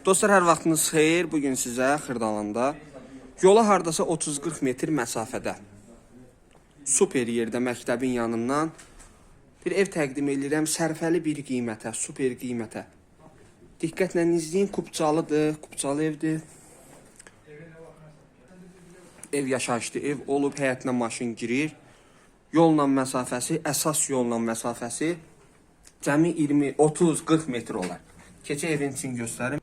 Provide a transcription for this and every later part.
Dostlar hər vaxtınız xeyir. Bu gün sizə Xırdalanda yola hardasa 30-40 metr məsafədə super yerdə məktəbin yanından bir ev təqdim edirəm. Sərfəli bir qiymətə, super qiymətə. Diqqətlə izləyin. Kupçalıdır, kupçalı evdir. Ev yaşayışlı ev olub, həyətinə maşın girir. Yolla məsafəsi, əsas yolla məsafəsi cəmi 20, 30, 40 metr olar. Keçə evin için göstərim.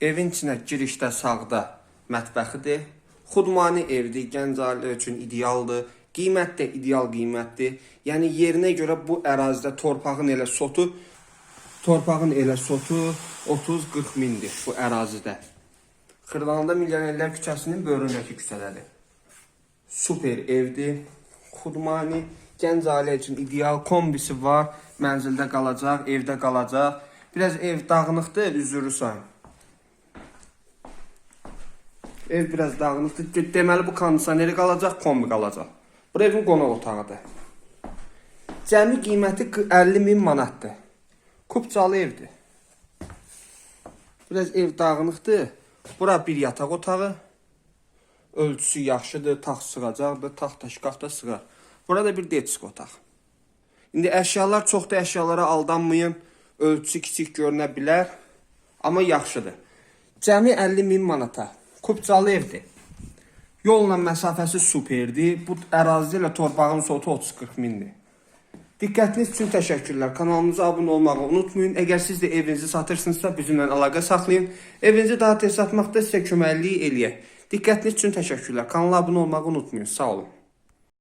Evin içinə girişdə sağda mətbəxidir. Xudmani evdir, gənc ailə üçün idealdır. Qiymət də ideal qiymətdir. Yəni yerinə görə bu ərazidə torpağın elə sotu torpağın elə sotu 30-40 mindir bu ərazidə. Xırdalanında Milyonerlər küçəsinin bölünəki küçədədir. Super evdir. Xudmani gənc ailə üçün ideal kombisi var. Mənzildə qalacaq, evdə qalacaq. Biraz ev dağınıqdır, üzürü sayın. Ev biraz dağınıqdır. De- Deməli bu kondisioneri qalacaq, kombi qalacaq. Bu evin qonaq otağıdır. Cəmi qiyməti qı- 50 min manatdır. Kupçalı evdir. Biraz ev dağınıqdır. Bura bir yataq otağı. Ölçüsü yaxşıdır, taxt sığacaqdır, taxt da şkaf da sığar. Burada bir deçik otaq. İndi əşyalar çoxdur, əşyalara aldanmayın. Ölçüsü kiçik görünə bilər, amma yaxşıdır. Cəmi 50 min manata. Kupçalı evdir. Yolla məsafəsi superdir. Bu ərazi ilə torpağın sotu 30-40 mindir. Diqqətiniz üçün təşəkkürlər. Kanalımıza abunə olmağı unutmayın. Əgər siz də evinizi satırsınızsa bizimlə əlaqə saxlayın. Evinizi daha tez satmaqda sizə köməklik eləyək. Diqqətiniz üçün təşəkkürlər. Kanala abunə olmağı unutmayın. Sağ olun.